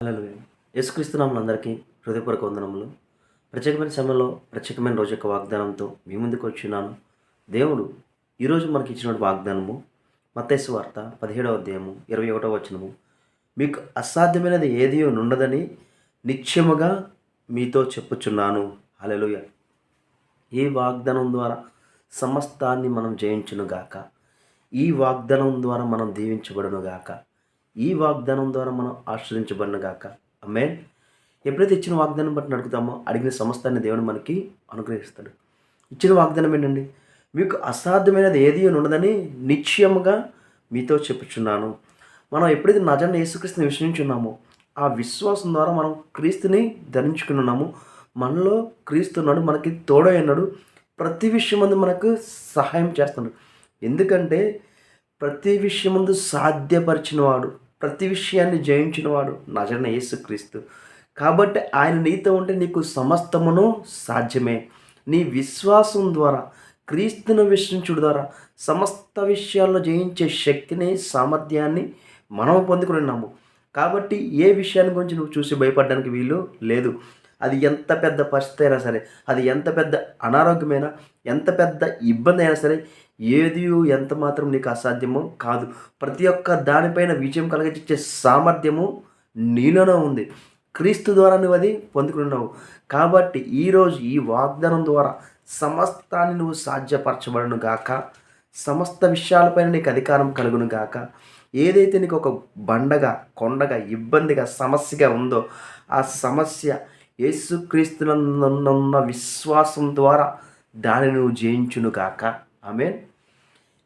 Hello యేసుక్రీస్తునాములు అందరికీ హృదయపూర్వక వందనములు. ప్రత్యేకమైన సమయంలో ప్రత్యేకమైన రోజు యొక్క వాగ్దానంతో మీ ముందుకు వచ్చినాను. దేవుడు ఈరోజు మనకి ఇచ్చిన వాగ్దానము మత్తైసు వార్త పదిహేడవ అధ్యాయము ఇరవై ఒకటవ వచనము. మీకు అసాధ్యమైనది ఏది ఉండదని నిత్యముగా మీతో చెప్పుచున్నాను. హల్లెలూయా ఈ వాగ్దానం ద్వారా సమస్తాన్ని మనం జయించునుగాక. ఈ వాగ్దానం ద్వారా మనం దీవించబడునుగాక. ఈ వాగ్దానం ద్వారా మనం ఆశ్రయించబడినగాక అమ్మేన్ ఎప్పుడైతే ఇచ్చిన వాగ్దానం బట్టి అడుగుతామో అడిగిన సమస్తాన్ని దేవుడు మనకి అనుగ్రహిస్తాడు. ఇచ్చిన వాగ్దానం ఏంటండి? మీకు అసాధ్యమైనది ఏది ఉండదని నిశ్చయముగా మీతో చెప్పుచున్నాను. మనం ఎప్పుడైతే నజన్న యేసుక్రీస్తుని విశ్వసించున్నామో ఆ విశ్వాసం ద్వారా మనం క్రీస్తుని ధరించుకుని ఉన్నాము మనలో క్రీస్తున్నాడు మనకి తోడైనాడు ప్రతి విషయం ముందు మనకు సహాయం చేస్తున్నాడు. ఎందుకంటే ప్రతి విషయం ముందు సాధ్యపరిచిన వాడు ప్రతి విషయాన్ని జయించినవాడు నజన యేసుక్రీస్తు. కాబట్టి ఆయన నీతో ఉంటే నీకు సమస్తమును సాధ్యమే. నీ విశ్వాసం ద్వారా క్రీస్తును విశ్వించుడు ద్వారా సమస్త విషయాల్లో జయించే శక్తిని సామర్థ్యాన్ని మనం పొందుకుని ఉన్నాము. కాబట్టి ఏ విషయాన్ని గురించి నువ్వు చూసి భయపడడానికి వీలు లేదు. అది ఎంత పెద్ద పరిస్థితి అయినా సరే అది ఎంత పెద్ద అనారోగ్యమైనా ఎంత పెద్ద ఇబ్బంది అయినా సరే ఏది ఎంత మాత్రం నీకు అసాధ్యమో కాదు. ప్రతి ఒక్క దానిపైన విజయం కలిగించే సామర్థ్యము నీలోనే ఉంది. క్రీస్తు ద్వారా నువ్వు అది పొందుకున్నావు కాబట్టి ఈరోజు ఈ వాగ్దానం ద్వారా సమస్తాన్ని నువ్వు సాధ్యపరచబడను గాక. సమస్త విషయాలపైన నీకు అధికారం కలుగును గాక. ఏదైతే నీకు ఒక బండగా కొండగా ఇబ్బందిగా సమస్యగా ఉందో ఆ సమస్య యేసుక్రీస్తునందున్న విశ్వాసం ద్వారా దానిని నువ్వు జయించును కాక ఆమె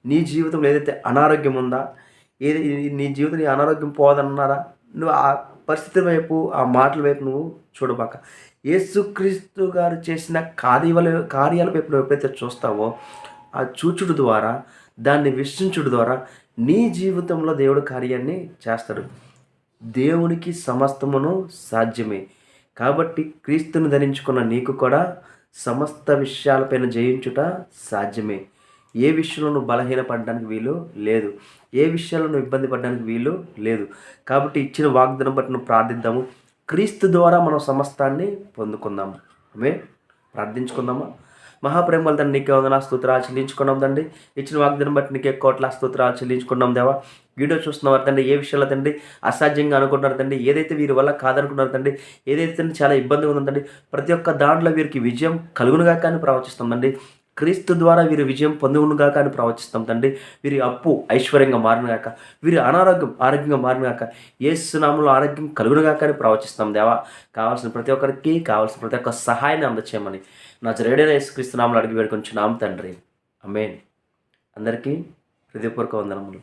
నీ జీవితంలో ఏదైతే అనారోగ్యం ఉందా ఏది నీ జీవితం నీ అనారోగ్యం పోదన్నారా నువ్వు ఆ పరిస్థితి వైపు ఆ మాటల వైపు నువ్వు చూడబాక. యేసుక్రీస్తు గారు చేసిన కార్యాల కార్యాల వైపు నువ్వు ఎప్పుడైతే చూస్తావో ఆ చూచుడు ద్వారా దాన్ని విశ్వించుడు ద్వారా నీ జీవితంలో దేవుడు కార్యాన్ని చేస్తాడు. దేవునికి సమస్తమును సాధ్యమే. కాబట్టి క్రీస్తుని ధరించుకున్న నీకు కూడా సమస్త విషయాలపైన జయించుట సాధ్యమే. ఏ విషయంలో నువ్వు బలహీనపడడానికి వీలు లేదు. ఏ విషయాల్లో నువ్వు ఇబ్బంది పడడానికి వీలు లేదు. కాబట్టి ఇచ్చిన వాగ్దానం బట్టి నువ్వు ప్రార్థిద్దాము. క్రీస్తు ద్వారా మనం సమస్తాన్ని పొందుకుందాము. ఆమె ప్రార్థించుకుందామా? మహాప్రేమల తండ్రి నీకే వందన స్తోత్రాలు చెల్లించుకున్నాం తండ్రి. ఇచ్చిన వాగ్దానం బట్టి నీకే కోట్ల స్తోత్రాలు చెల్లించుకున్నాం దేవా. వీడియో చూస్తున్నవారు తండ్రి ఏ విషయాల్లో తండ్రి అసాధ్యంగా అనుకుంటున్నారు తండ్రి ఏదైతే వీరి వల్ల కాదనుకున్నారు తండ్రి ఏదైతే తండ్రి చాలా ఇబ్బందిగా ఉందండి ప్రతి ఒక్క దాంట్లో వీరికి విజయం కలుగునుగా కానీ ప్రవచిస్తుందండి క్రీస్తు ద్వారా వీరి విజయం పొందునుగాక అని ప్రవచిస్తాం తండ్రి. వీరి అప్పు ఐశ్వర్యంగా మారినగాక వీరి అనారోగ్యం ఆరోగ్యంగా మారినగాక ఏ సునామంలో ఆరోగ్యం కలుగునుగాక అని ప్రవచిస్తాం దేవా. కావాల్సిన ప్రతి ఒక్కరికి కావాల్సిన ప్రతి ఒక్క సహాయాన్ని అందచేయమని నా జరేడైన యేసుక్రీస్తు నామలు అడిగి వేడుకొంచున్నాం తండ్రి. అమేన్ అందరికీ హృదయపూర్వక వందనములు.